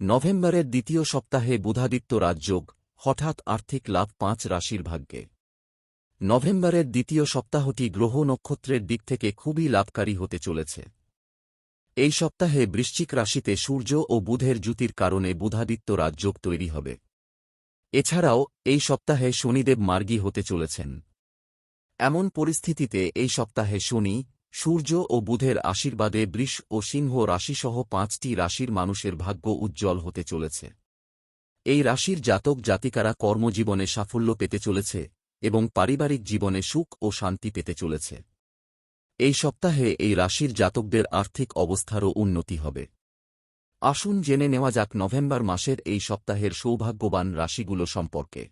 নভেম্বরের দ্বিতীয় সপ্তাহে বুধাদিত্য রাজযোগ, হঠাৎ আর্থিক লাভ পাঁচ রাশির ভাগ্যে। নভেম্বরের দ্বিতীয় সপ্তাহটি গ্রহ নক্ষত্রের দিক থেকে খুবই লাভকারী হতে চলেছে। এই সপ্তাহে বৃশ্চিক রাশিতে সূর্য ও বুধের জ্যুতির কারণে বুধাদিত্য রাজযোগ তৈরি হবে। এছাড়াও, এই সপ্তাহে শনিদেব মার্গী হতে চলেছেন। এমন পরিস্থিতিতে এই সপ্তাহে শনি সূর্য ও বুধের আশীর্বাদে বৃষ ও সিংহ রাশিসহ পাঁচটি রাশির মানুষের ভাগ্য উজ্জ্বল হতে চলেছে। এই রাশির জাতক জাতিকারা কর্মজীবনে সাফল্য পেতে চলেছে এবং পারিবারিক জীবনে সুখ ও শান্তি পেতে চলেছে। এই সপ্তাহে এই রাশির জাতকদের আর্থিক অবস্থারও উন্নতি হবে। আসুন জেনে নেওয়া যাক নভেম্বর মাসের এই সপ্তাহের সৌভাগ্যবান রাশিগুলো সম্পর্কে।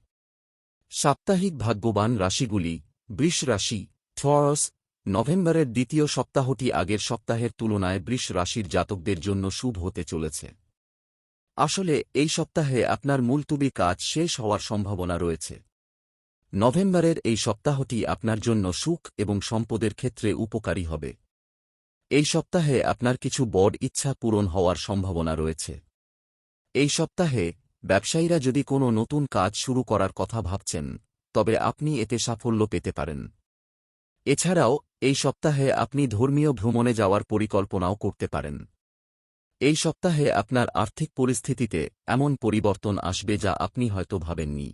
সাপ্তাহিক ভাগ্যবান রাশিগুলি বৃষ রাশি থরস নভেম্বরের দ্বিতীয় সপ্তাহটি আগের সপ্তাহের তুলনায় বৃষ রাশির জাতকদের জন্য শুভ হতে চলেছে। আসলে, এই সপ্তাহে আপনার মুলতুবি কাজ শেষ হওয়ার সম্ভাবনা রয়েছে। নভেম্বরের এই সপ্তাহটি আপনার জন্য সুখ এবং সম্পদের ক্ষেত্রে উপকারী হবে। এই সপ্তাহে আপনার কিছু বড় ইচ্ছা পূরণ হওয়ার সম্ভাবনা রয়েছে। এই সপ্তাহে ব্যবসায়ীরা যদি কোনো নতুন কাজ শুরু করার কথা ভাবছেন, তবে আপনি এতে সাফল্য পেতে পারেন। এছাড়াও, এই সপ্তাহে আপনি ধর্মীয় ভ্রমণে যাওয়ার পরিকল্পনাও করতে পারেন। এই সপ্তাহে আপনার আর্থিক পরিস্থিতিতে এমন পরিবর্তন আসবে যা আপনি হয়তো ভাবেননি।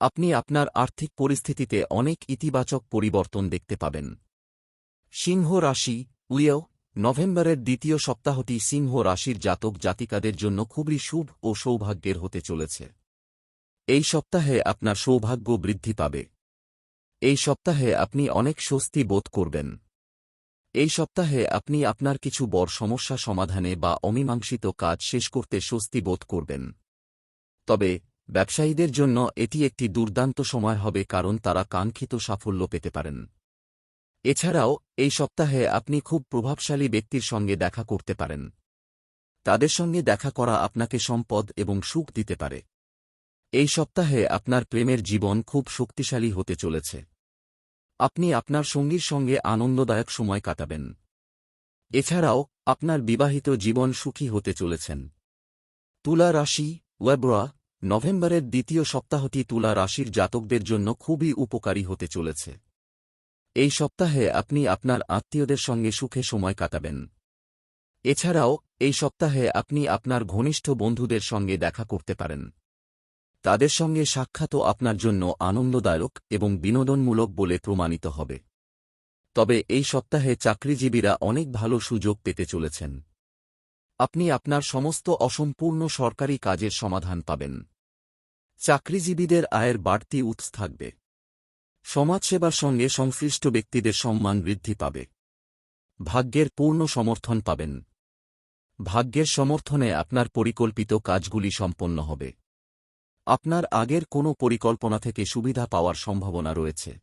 আপনি আপনার আর্থিক পরিস্থিতিতে অনেক ইতিবাচক পরিবর্তন দেখতে পাবেন। সিংহ রাশি উইয় নভেম্বরের দ্বিতীয় সপ্তাহটি সিংহ রাশির জাতক জাতিকাদের জন্য খুবই শুভ ও সৌভাগ্যের হতে চলেছে। এই সপ্তাহে আপনার সৌভাগ্য বৃদ্ধি পাবে। এই সপ্তাহে আপনি অনেক স্বস্তি বোধ করবেন। এই সপ্তাহে আপনি আপনার কিছু বড় সমস্যা সমাধানে বা অমীমাংসিত কাজ শেষ করতে স্বস্তি বোধ করবেন। তবে, ব্যবসায়ীদের জন্য এটি একটি দুর্দান্ত সময় হবে কারণ তারা কাঙ্ক্ষিত সাফল্য পেতে পারেন। এছাড়াও, এই সপ্তাহে আপনি খুব প্রভাবশালী ব্যক্তির সঙ্গে দেখা করতে পারেন। তাদের সঙ্গে দেখা করা আপনাকে সম্পদ এবং সুখ দিতে পারে। এই সপ্তাহে আপনার প্রেমের জীবন খুব শক্তিশালী হতে চলেছে। আপনি আপনার সঙ্গীর সঙ্গে আনন্দদায়ক সময় কাটাবেন। এছাড়াও, আপনার বিবাহিত জীবন সুখী হতে চলেছেন। তুলা রাশি, ওয়েবরা, নভেম্বরের দ্বিতীয় সপ্তাহটি তুলা রাশির জাতকদের জন্য খুবই উপকারী হতে চলেছে। এই সপ্তাহে আপনি আপনার আত্মীয়দের সঙ্গে সুখে সময় কাটাবেন। এছাড়াও, এই সপ্তাহে আপনি আপনার ঘনিষ্ঠ বন্ধুদের সঙ্গে দেখা করতে পারেন। তাদের সঙ্গে সাক্ষাৎও আপনার জন্য আনন্দদায়ক এবং বিনোদনমূলক বলে প্রমাণিত হবে। তবে এই সপ্তাহে চাকরিজীবীরা অনেক ভালো সুযোগ পেতে চলেছেন। আপনি আপনার সমস্ত অসম্পূর্ণ সরকারি কাজের সমাধান পাবেন। চাকরিজীবীদের আয়ের বাড়তি উৎস থাকবে। সমাজসেবার সঙ্গে সংশ্লিষ্ট ব্যক্তিদের সম্মান বৃদ্ধি পাবে। ভাগ্যের পূর্ণ সমর্থন পাবেন। ভাগ্যের সমর্থনে আপনার পরিকল্পিত কাজগুলি সম্পন্ন হবে। আপনার আগের কোনো পরিকল্পনা থেকে সুবিধা পাওয়ার সম্ভাবনা রয়েছে।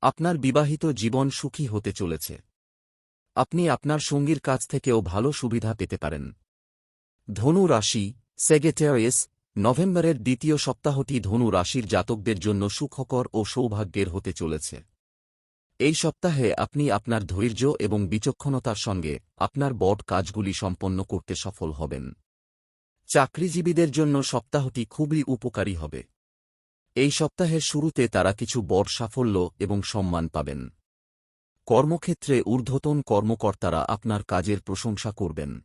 আপনার বিবাহিত জীবন সুখী হতে চলেছে। আপনি আপনার সঙ্গীর কাছ থেকেও ভালো সুবিধা পেতে পারেন। ধনু রাশি সেগেটেরিয়াস নভেম্বরের দ্বিতীয় সপ্তাহটি ধনু রাশির জাতকদের জন্য সুখকর ও সৌভাগ্যের হতে চলেছে। এই সপ্তাহে আপনি আপনার ধৈর্য এবং বিচক্ষণতার সঙ্গে আপনার বট কাজগুলি সম্পন্ন করতে সফল হবেন। চাকরিজীবীদের জন্য সপ্তাহটি খুবই উপকারী হবে। এই সপ্তাহের শুরুতে তারা কিছু বড় সাফল্য এবং সম্মান পাবেন। কর্মক্ষেত্রে ঊর্ধ্বতন কর্মকর্তারা আপনার কাজের প্রশংসা করবেন।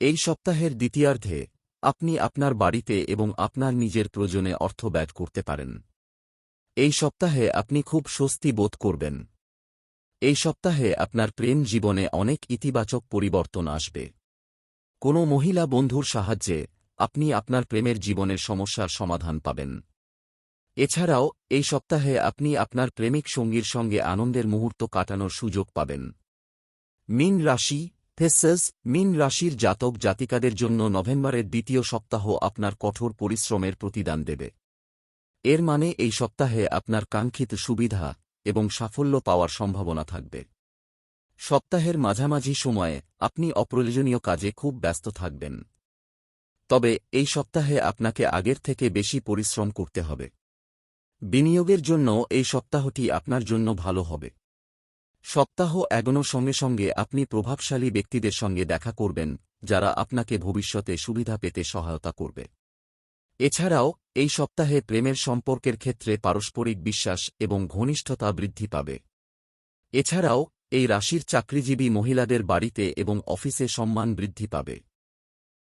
এই সপ্তাহের দ্বিতীয়ার্ধে আপনি আপনার বাড়িতে এবং আপনার নিজের প্রয়োজনে অর্থ ব্যয় করতে পারেন। এই সপ্তাহে আপনি খুব স্বস্তি বোধ করবেন। এই সপ্তাহে আপনার প্রেম জীবনে অনেক ইতিবাচক পরিবর্তন আসবে। কোনো মহিলা বন্ধুর সাহায্যে আপনি আপনার প্রেমের জীবনের সমস্যার সমাধান পাবেন। এছাড়াও, এই সপ্তাহে আপনি আপনার প্রেমিক সঙ্গীর সঙ্গে আনন্দের মুহূর্ত কাটানোর সুযোগ পাবেন। মিন রাশি, থেসেস, মিন রাশির জাতক জাতিকাদের জন্য নভেম্বরের দ্বিতীয় সপ্তাহ আপনার কঠোর পরিশ্রমের প্রতিদান দেবে। এর মানে এই সপ্তাহে আপনার কাঙ্ক্ষিত সুবিধা এবং সাফল্য পাওয়ার সম্ভাবনা থাকবে। সপ্তাহের মাঝামাঝি সময়ে আপনি অপ্রয়োজনীয় কাজে খুব ব্যস্ত থাকবেন। তবে এই সপ্তাহে আপনাকে আগের থেকে বেশি পরিশ্রম করতে হবে। বিনিয়োগের জন্য এই সপ্তাহটি আপনার জন্য ভালো হবে। সপ্তাহ এগোনোর সঙ্গে সঙ্গে আপনি প্রভাবশালী ব্যক্তিদের সঙ্গে দেখা করবেন, যারা আপনাকে ভবিষ্যতে সুবিধা পেতে সহায়তা করবে। এছাড়াও, এই সপ্তাহে প্রেমের সম্পর্কের ক্ষেত্রে পারস্পরিক বিশ্বাস এবং ঘনিষ্ঠতা বৃদ্ধি পাবে। এছাড়াও এই রাশির চাকরিজীবী মহিলাদের বাড়িতে এবং অফিসে সম্মান বৃদ্ধি পাবে।